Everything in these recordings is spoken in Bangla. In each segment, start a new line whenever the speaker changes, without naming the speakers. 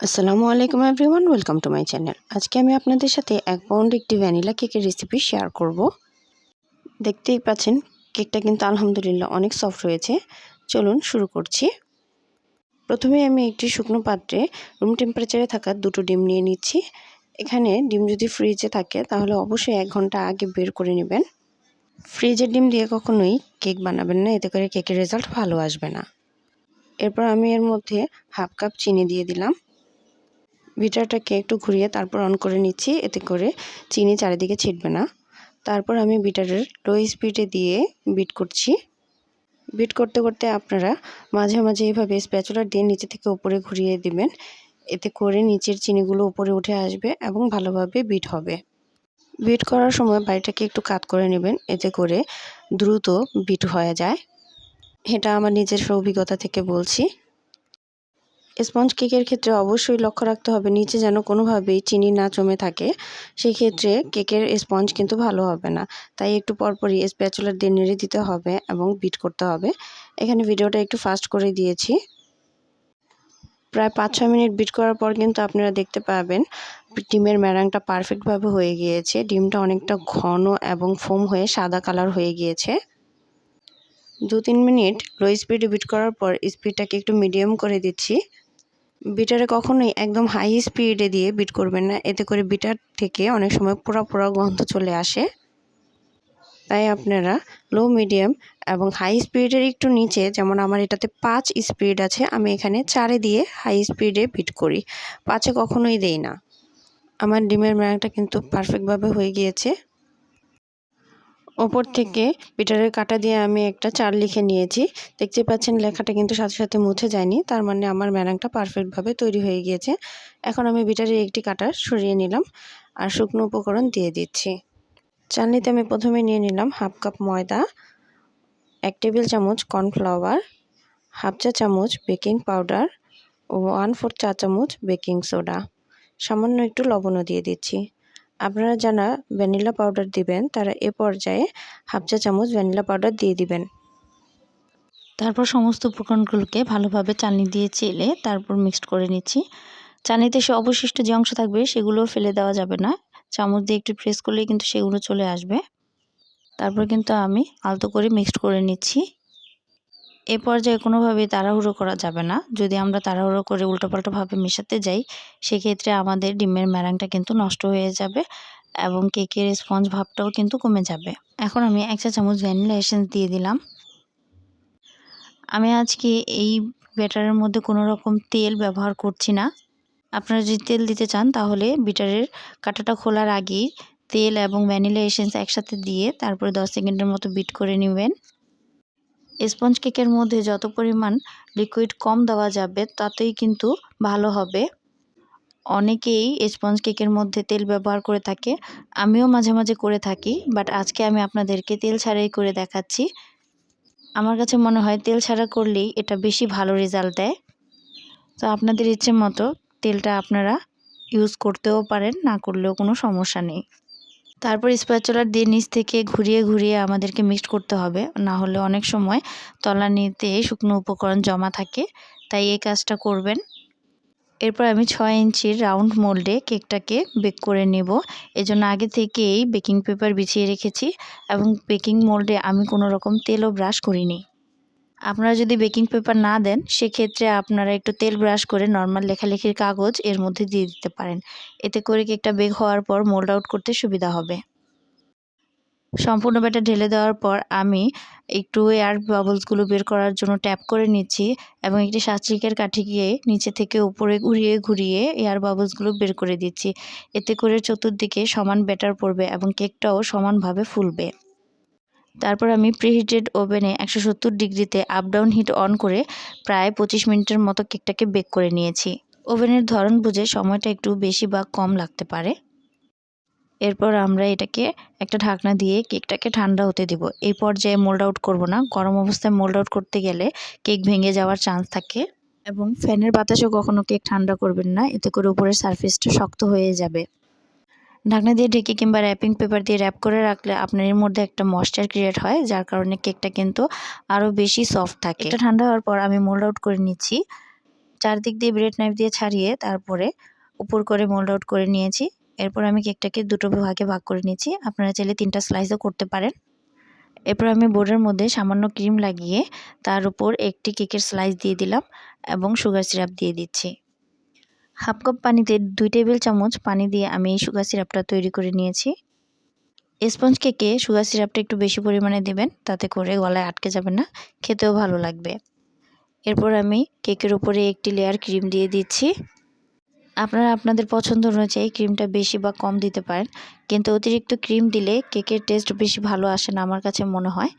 আসসালামু আলাইকুম everyone welcome to my channel আজকে আমি আপনাদের সাথে এক পাউন্ড একটি ভ্যানিলা কেকের রেসিপি শেয়ার করব। দেখতেই পাচ্ছেন কেকটা কিন্তু আলহামদুলিল্লাহ অনেক সফট হয়েছে। চলুন শুরু করছি। প্রথমে আমি একটি শুকনো পাত্রে রুম টেম্পারেচারে থাকা দুটো ডিম নিয়ে নিচ্ছি। এখানে ডিম যদি ফ্রিজে থাকে, তাহলে অবশ্যই এক ঘণ্টা আগে বের করে নেবেন। ফ্রিজের ডিম দিয়ে কখনোই কেক বানাবেন না, এতে করে কেকের রেজাল্ট ভালো আসবে না। এরপর আমি এর মধ্যে হাফ কাপ চিনি দিয়ে দিলাম। বিটারটাকে একটু ঘুরিয়ে তারপর অন করে নিচ্ছি। এতে করে চিনি চারিদিকে ছিটবে না। তারপর আমি বিটারের লো স্পিডে দিয়ে বিট করছি। বিট করতে করতে আপনারা মাঝে মাঝে এইভাবে স্প্যাচুলার দিয়ে নিচে থেকে উপরে ঘুরিয়ে দিবেন। এতে করে নিচের চিনিগুলো উপরে উঠে আসবে এবং ভালোভাবে বিট হবে। বিট করার সময় বাড়িটাকে একটু কাত করে নেবেন। এতে করে দ্রুত বিট হয়ে যায়। এটা আমার নিজের অভিজ্ঞতা থেকে বলছি। স্পঞ্জ কেকের ক্ষেত্রে অবশ্যই লক্ষ্য রাখতে হবে, নিচে যেন কোনোভাবেই চিনি না জমে থাকে সেই ক্ষেত্রে কেকের স্পঞ্জ কিন্তু ভালো হবে না। তাই একটু পরপরই স্প্যাচুলার দিয়ে নেড়ে দিতে হবে এবং বিট করতে হবে। এখানে ভিডিওটা একটু ফাস্ট করে দিয়েছি। প্রায় পাঁচ ছয় মিনিট বিট করার পর কিন্তু আপনারা দেখতে পাবেন, ডিমের ম্যারাংটা পারফেক্টভাবে হয়ে গিয়েছে। ডিমটা অনেকটা ঘন এবং ফোম হয়ে সাদা কালার হয়ে গিয়েছে। দু তিন মিনিট লো স্পিডে বিট করার পর স্পিডটাকে একটু মিডিয়াম করে দিচ্ছি। বিটারে কখনোই একদম হাই স্পিডে দিয়ে বিট করবেন না। এতে করে বিটার থেকে অনেক সময় পোড়া পোড়া গন্ধ চলে আসে। তাই আপনারা লো মিডিয়াম এবং হাই স্পিডের একটু নিচে, যেমন আমার এটাতে পাঁচ স্পিড আছে, আমি এখানে চারে দিয়ে হাই স্পিডে বিট করি। পাঁচে কখনোই দেই না। আমার ডিমের ম্যাংটা কিন্তু পারফেক্টভাবে হয়ে গিয়েছে। ওপর থেকে বিটারের কাটা দিয়ে আমি একটা চার লিখে নিয়েছি। দেখতে পাচ্ছেন লেখাটা কিন্তু সাথে সাথে মুছে যায়নি, তার মানে আমার ম্যারাংটা পারফেক্টভাবে তৈরি হয়ে গিয়েছে। এখন আমি বিটারের একটি কাটা সরিয়ে নিলাম আর শুকনো উপকরণ দিয়ে দিচ্ছি। চালনিতে আমি প্রথমে নিয়ে নিলাম হাফ কাপ ময়দা, এক টেবিল চামচ কর্নফ্লাওয়ার, হাফ চা চামচ বেকিং পাউডার ও ওয়ান ফোর চা চামচ বেকিং সোডা। সামান্য একটু লবণও দিয়ে দিচ্ছি। আপনারা যারা ভ্যানিলা পাউডার দিবেন, তারা এ পর্যায়ে হাফ চা চামচ ভ্যানিলা পাউডার দিয়ে দিবেন।
তারপর সমস্ত উপকরণগুলোকে ভালোভাবে চালনি দিয়ে চেলে তারপর মিক্সড করে নিচ্ছি। চালনিতে সে অবশিষ্ট যে অংশ থাকবে সেগুলো ফেলে দেওয়া যাবে না। চামচ দিয়ে একটু প্রেস করলেই কিন্তু সেগুলো চলে আসবে। তারপর কিন্তু আমি আলতো করে মিক্সড করে নিচ্ছি। এ পর্যায়ে কোনোভাবেই তাড়াহুড়ো করা যাবে না। যদি আমরা তাড়াহুড়ো করে উল্টোপাল্টোভাবে মেশাতে যাই, সেক্ষেত্রে আমাদের ডিমের ম্যারাংটা কিন্তু নষ্ট হয়ে যাবে এবং কেকের স্পঞ্জ ভাবটাও কিন্তু কমে যাবে। এখন আমি এক চা চামচ ভ্যানিলা এসেন্স দিয়ে দিলাম। আমি আজকে এই ব্যাটারের মধ্যে কোনো রকম তেল ব্যবহার করছি না। আপনারা যদি তেল দিতে চান, তাহলে বিটারের কাঁটাটা খোলার আগেই তেল এবং ভ্যানিলা এসেন্স একসাথে দিয়ে তারপরে দশ সেকেন্ডের মতো বিট করে নেবেন। স্পঞ্জ কেকের মধ্যে যত পরিমাণ লিকুইড কম দেওয়া যাবে, তাতেই কিন্তু ভালো হবে। অনেকেই স্পঞ্জ কেকের মধ্যে তেল ব্যবহার করে থাকে, আমিও মাঝে মাঝে করে থাকি বাট আজকে আমি আপনাদেরকে তেল ছাড়াই করে দেখাচ্ছি। আমার কাছে মনে হয় তেল ছাড়া করলেই এটা বেশি ভালো রেজাল্ট দেয়। তো আপনাদের ইচ্ছে মতো তেলটা আপনারা ইউজ করতেও পারেন, না করলেও কোনো সমস্যা নেই। তারপর স্প্যাচুলার দিয়ে নিচ থেকে ঘুরিয়ে ঘুরিয়ে আমাদেরকে মিক্সড করতে হবে। না হলে অনেক সময় তলানিতে শুকনো উপকরণ জমা থাকে, তাই এই কাজটা করবেন। এরপর আমি ছয় ইঞ্চির রাউন্ড মোল্ডে কেকটাকে বেক করে নেব। এজন্য আগে থেকেই বেকিং পেপার বিছিয়ে রেখেছি এবং বেকিং মোল্ডে আমি কোনো রকম তেলও ব্রাশ করিনি। আপনারা যদি বেকিং পেপার না দেন, সেক্ষেত্রে আপনারা একটু তেল ব্রাশ করে নর্মাল লেখালেখির কাগজ এর মধ্যে দিয়ে দিতে পারেন। এতে করে কেকটা বেক হওয়ার পর মোল্ড আউট করতে সুবিধা হবে। সম্পূর্ণ ব্যাটার ঢেলে দেওয়ার পর আমি একটু এয়ার বাবলসগুলো বের করার জন্য ট্যাপ করে নিচ্ছি এবং একটি সাস্ট্রিকের কাঠি গিয়ে নিচে থেকে উপরে ঘুরিয়ে ঘুরিয়ে এয়ার বাবলসগুলো বের করে দিচ্ছি। এতে করে চতুর্দিকে সমান ব্যাটার পড়বে এবং কেকটাও সমানভাবে ফুলবে। তারপর আমি প্রিহিটেড ওভেনে একশো সত্তর ডিগ্রিতে আপ ডাউন হিট অন করে প্রায় পঁচিশ মিনিটের মতো কেকটাকে বেক করে নিয়েছি। ওভেনের ধরন বুঝে সময়টা একটু বেশি বা কম লাগতে পারে। এরপর আমরা এটাকে একটা ঢাকনা দিয়ে কেকটাকে ঠান্ডা হতে দিব। এই পর্যায়ে মোল্ড আউট করব না। গরম অবস্থায় মোল্ড আউট করতে গেলে কেক ভেঙে যাওয়ার চান্স থাকে এবং ফ্যানের বাতাসও কখনো কেক ঠান্ডা করবেন না। এতে করে উপরের সারফেসটা শক্ত হয়ে যাবে। ঢাকনা দিয়ে ঢেকে কিংবা র্যাপিং পেপার দিয়ে র্যাপ করে রাখলে আপনার এর মধ্যে একটা ময়েশ্চার ক্রিয়েট হয়, যার কারণে কেকটা কিন্তু আরও বেশি সফট থাকে। এটা ঠান্ডা হওয়ার পর আমি মোল্ড আউট করে নিচ্ছি। চারদিক দিয়ে ব্রেড নাইফ দিয়ে ছাড়িয়ে তারপরে উপর করে মোল্ড আউট করে নিয়েছি। এরপর আমি কেকটাকে দুটো ভাগে ভাগ করে নিয়েছি আপনারা চাইলে তিনটা স্লাইসও করতে পারেন। এরপর আমি বোর্ডের মধ্যে সামান্য ক্রিম লাগিয়ে তার উপর একটি কেকের স্লাইস দিয়ে দিলাম এবং সুগার সিরাপ দিয়ে দিচ্ছি। হাফ কাপ পানিতে দুই টেবিল চামচ পানি দিয়ে আমি এই সুগার সিরাপটা তৈরি করে নিয়েছি। স্পঞ্জ কেকে সুগার সিরাপটা একটু বেশি পরিমাণে দেবেন, তাতে করে গলায় আটকে যাবে না, খেতেও ভালো লাগবে। এরপর আমি কেকের উপরে একটি লেয়ার ক্রিম দিয়ে দিচ্ছি। আপনারা আপনাদের পছন্দ অনুযায়ী ক্রিমটা বেশি বা কম দিতে পারেন, কিন্তু অতিরিক্ত ক্রিম দিলে কেকের টেস্ট বেশি ভালো আসে না আমার কাছে মনে হয়।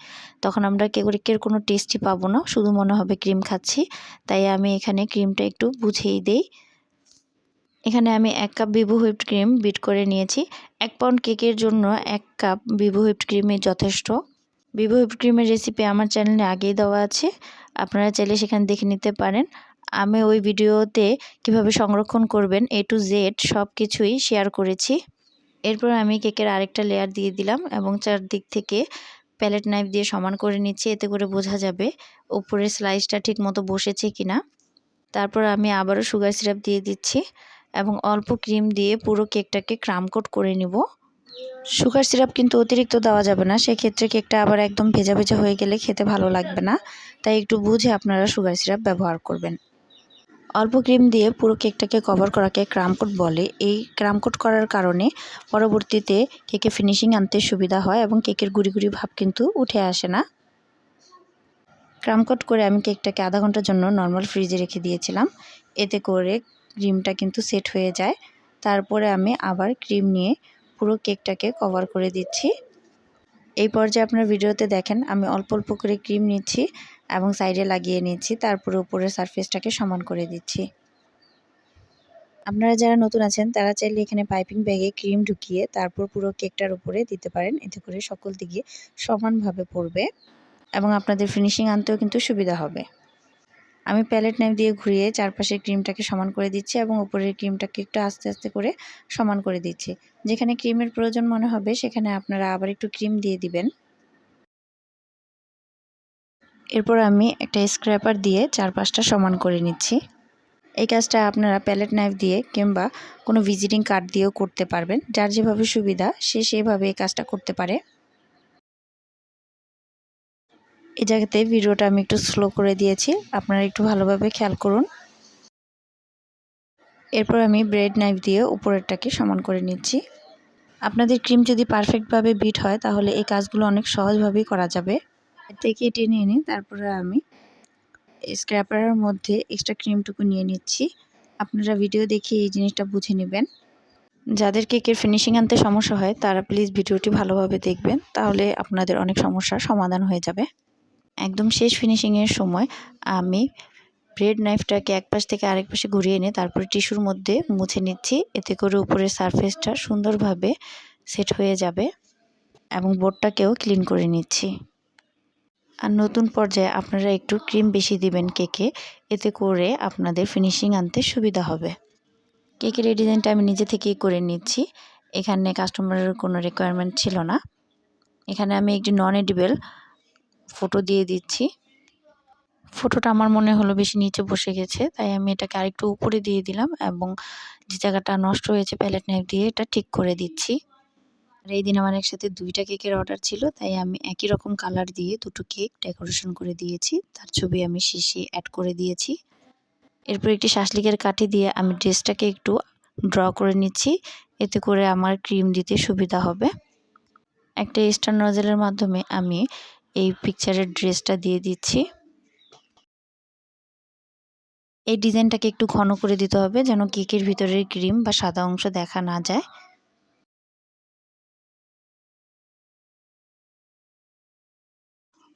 তখন আমরা কেকের কোনো টেস্টই পাবো না, শুধু মনে হবে ক্রিম খাচ্ছি। তাই আমি এখানে ক্রিমটা একটু বুঝেই দিই। এখানে আমি এক কাপ বিভু হুইপড ক্রিম বিট করে নিয়েছি। এক পাউন্ড কেকের জন্য এক কাপ বিভু হুইপড ক্রিমই যথেষ্ট। বিভু হুইপড ক্রিমের রেসিপি আমার চ্যানেলে আগেই দেওয়া আছে। আপনারা চাইলে সেখানে দেখে নিতে পারেন। আমি ওই ভিডিওতে কীভাবে সংরক্ষণ করবেন এ টু জেড সব কিছুই শেয়ার করেছি। এরপর আমি কেকের আরেকটা লেয়ার দিয়ে দিলাম এবং চারদিক থেকে প্যালেট নাইফ দিয়ে সমান করে নিচ্ছি, এতে করে বোঝা যাবে উপরের স্লাইসটা ঠিক মতো বসেছে কিনা। তারপর আমি আবারও সুগার সিরাপ দিয়ে দিচ্ছি। এবং অল্প ক্রিম দিয়ে পুরো কেকটাকে ক্রামকোট করে নিব। সুগার সিরাপ কিন্তু অতিরিক্ত দেওয়া যাবে না, সেক্ষেত্রে কেকটা আবার একদম ভেজা ভেজা হয়ে গেলে খেতে ভালো লাগবে না, তাই একটু বুঝে আপনারা সুগার সিরাপ ব্যবহার করবেন। অল্প ক্রিম দিয়ে পুরো কেকটাকে কভার করাকে ক্রামকোট বলে। এই ক্রামকোট করার কারণে পরবর্তীতে কেকে ফিনিশিং আনতে সুবিধা হয় এবং কেকের গুড়ি গুড়ি ভাব কিন্তু উঠে আসে না। ক্রামকোট করে আমি কেকটাকে আধা ঘণ্টার জন্য নর্মাল ফ্রিজে রেখে দিয়েছিলাম। এতে করে ক্রিমটা কিন্তু সেট হয়ে যায়। তারপরে আমি আবার ক্রিম নিয়ে পুরো কেকটাকে কভার করে দিচ্ছি। এই পর্যায়ে আপনার ভিডিওতে দেখেন, আমি অল্প অল্প করে ক্রিম নিচ্ছি এবং সাইডে লাগিয়ে নিচ্ছি, তারপরে উপরের সারফেসটাকে সমান করে দিচ্ছি। আপনারা যারা নতুন আছেন, তারা চাইলে এখানে পাইপিং ব্যাগে ক্রিম ঢুকিয়ে তারপর পুরো কেকটার উপরে দিতে পারেন। এতে করে সকল দিকে সমানভাবে পড়বে এবং আপনাদের ফিনিশিং আনতেও কিন্তু সুবিধা হবে। আমি প্যালেট নাইফ দিয়ে ঘুরিয়ে চারপাশের ক্রিমটাকে সমান করে দিচ্ছি এবং উপরের ক্রিমটাকে একটু আস্তে আস্তে করে সমান করে দিচ্ছি। যেখানে ক্রিমের প্রয়োজন মনে হবে, সেখানে আপনারা আবার একটু ক্রিম দিয়ে দিবেন। এরপর আমি একটা স্ক্র্যাপার দিয়ে চারপাশটা সমান করে নিচ্ছি। এই কাজটা আপনারা প্যালেট নাইফ দিয়ে কিংবা কোনো ভিজিটিং কার্ড দিয়েও করতে পারবেন। যার যেভাবে সুবিধা, সে সেভাবে এই কাজটা করতে পারে। এই জায়গাতে ভিডিওটা আমি একটু স্লো করে দিয়েছি। আপনারা একটু ভালোভাবে খেয়াল করুন। এরপর আমি ব্রেড নাইফ দিয়ে উপরেরটাকে সমান করে নিচ্ছি। আপনাদের ক্রিম যদি পারফেক্টভাবে বিট হয়, তাহলে এই কাজগুলো অনেক সহজভাবেই করা যাবে। থেকে টেনে এনে তারপরে আমি স্ক্র্যাপারের মধ্যে এক্সট্রা ক্রিমটুকু নিয়ে নিচ্ছি। আপনারা ভিডিও দেখে এই জিনিসটা বুঝে নেবেন। যাদের কেকের ফিনিশিং আনতে সমস্যা হয়, তারা প্লিজ ভিডিওটি ভালোভাবে দেখবেন। তাহলে আপনাদের অনেক সমস্যার সমাধান হয়ে যাবে। একদম শেষ ফিনিশিংয়ের সময় আমি ব্রেড নাইফটাকে এক পাশ থেকে আরেক পাশে ঘুরিয়ে এনে তারপরে টিস্যুর মধ্যে মুছে নিচ্ছি। এতে করে উপরের সারফেসটা সুন্দরভাবে সেট হয়ে যাবে এবং বোর্ডটাকেও ক্লিন করে নিচ্ছি। আর নতুন পর্যায়ে আপনারা একটু ক্রিম বেশি দিবেন কেকে এতে করে আপনাদের ফিনিশিং আনতে সুবিধা হবে। কেকের এই ডিজাইনটা আমি নিজে থেকেই করে নিচ্ছি। এখানে কাস্টমারের কোনো রিকোয়ারমেন্ট ছিল না। এখানে আমি একটি নন এডিবেল ফটো দিয়ে দিচ্ছি। ফটোটা আমার মনে হলো বেশি নিচে বসে গেছে, তাই আমি এটাকে আরেকটু উপরে দিয়ে দিলাম এবং যে জায়গাটা নষ্ট হয়েছে প্যালেট নাইফ দিয়ে, এটা ঠিক করে দিচ্ছি। আর এই দিন আমার একসাথে দুইটা কেকের অর্ডার ছিল, তাই আমি একই রকম কালার দিয়ে দুটো কেক ডেকোরেশন করে দিয়েছি। তার ছবি আমি শেষে অ্যাড করে দিয়েছি। এরপর একটি শাসলিকের কাঠি দিয়ে আমি ড্রেসটাকে একটু ড্র করে নিচ্ছি, এতে করে আমার ক্রিম দিতে সুবিধা হবে। একটা স্টার নজেলের মাধ্যমে আমি এই পিকচারের ড্রেসটা দিয়ে দিচ্ছি। এই ডিজাইনটাকে একটু ঘন করে দিতে হবে যেন কেকের ভিতরের ক্রিম বা সাদা অংশ দেখা না যায়।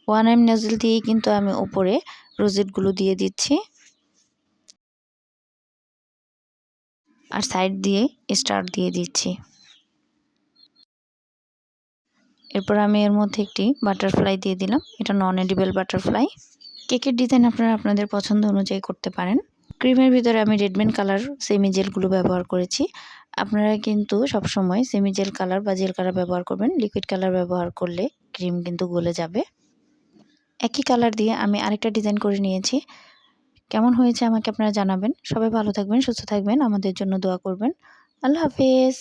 ওয়ান এম নজল দিয়েই কিন্তু আমি ওপরে রোজেটগুলো দিয়ে দিচ্ছি। আর সাইড দিয়ে স্টার দিয়ে দিচ্ছি। এরপর আমি এর মধ্যে একটি বাটারফ্লাই দিয়ে দিলাম। এটা নন এডিবেল বাটারফ্লাই কেকের ডিজাইন আপনারা আপনাদের পছন্দ অনুযায়ী করতে পারেন। ক্রিমের ভিতরে আমি রেডমেন কালার সেমি জেলগুলো ব্যবহার করেছি। আপনারা কিন্তু সবসময় সেমি জেল কালার বা জেল কালার ব্যবহার করবেন। লিকুইড কালার ব্যবহার করলে ক্রিম কিন্তু গলে যাবে। একই কালার দিয়ে আমি আরেকটা ডিজাইন করে নিয়েছি। কেমন হয়েছে আমাকে আপনারা জানাবেন। সবাই ভালো থাকবেন, সুস্থ থাকবেন। আমাদের জন্য দোয়া করবেন। আল্লাহ হাফেজ।